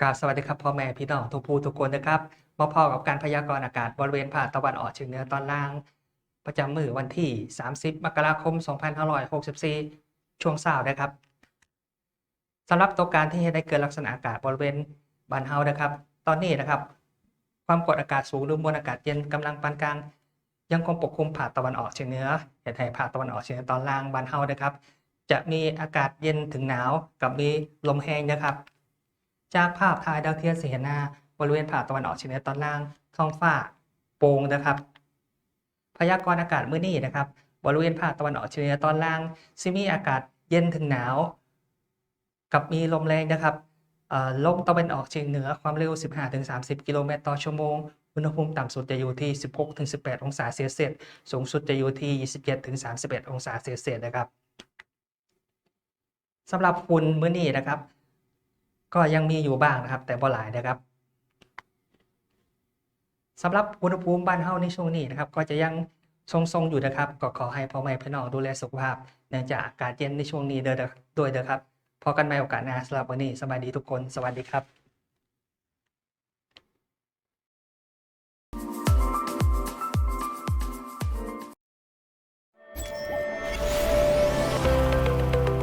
กราบสวัสดีครับพ่อแม่พี่น้องทุกผู้ทุกคนนะครับมาพอกับการพยากรณ์อากาศบริเวณภาคตะวันออกเฉียงเหนือตอนล่าง ประจำมือวันที่ 30 มกราคม 2564 ช่วงเช้านะครับสำหรับตัวการที่ได้เกิดลักษณะอากาศบริเวณบานเฮานะครับ ตอนนี้นะครับ ความกดอากาศสูงหรือมวลอากาศเย็นกำลังปานกลางยังคงปกคลุมภาคตะวันออกเฉียงเหนือเห็นให้ภาคตะวันออกเฉียงเหนือตอนล่างบานเฮานะครับ จะมีอากาศเย็นถึงหนาวกับมีลมแห้งนะครับ จากภาพถ่ายดาวเทียมสีเห็นหน้าบริเวณภาคตะวันออกเฉียงเหนือตอนล่างท้องฟ้าโปร่งนะครับ พยากรณ์อากาศมื้อนี้นะครับ บริเวณภาคตะวันออกเฉียงเหนือตอนล่างซิมีอากาศเย็นถึงหนาว กับมีลมแรงนะครับลมตะวันออกเฉียงเหนือความเร็ว 15-30 กิโลเมตรต่อชั่วโมง อุณหภูมิต่ำสุดจะอยู่ที่ 16-18 องศาเซลเซียส สูงสุดจะอยู่ที่ 27-31 องศาเซลเซียสนะครับสำหรับฝุ่นมื้อนี้นะครับ ก็ยังมีอยู่บ้างนะครับ แต่บ่หลายนะครับสำหรับอุณหภูมิบ้านเฮาในช่วงนี้นะครับ ก็จะยังทรงๆอยู่นะครับ ก็ขอให้พ่อแม่พี่น้องดูแลสุขภาพ เนื่องจากอากาศเย็นในช่วงนี้เด้อด้อด้วยเด้อครับพอกันใหม่โอกาสหน้าสำหรับวันนี้สบายดีทุกคน สวัสดีครับ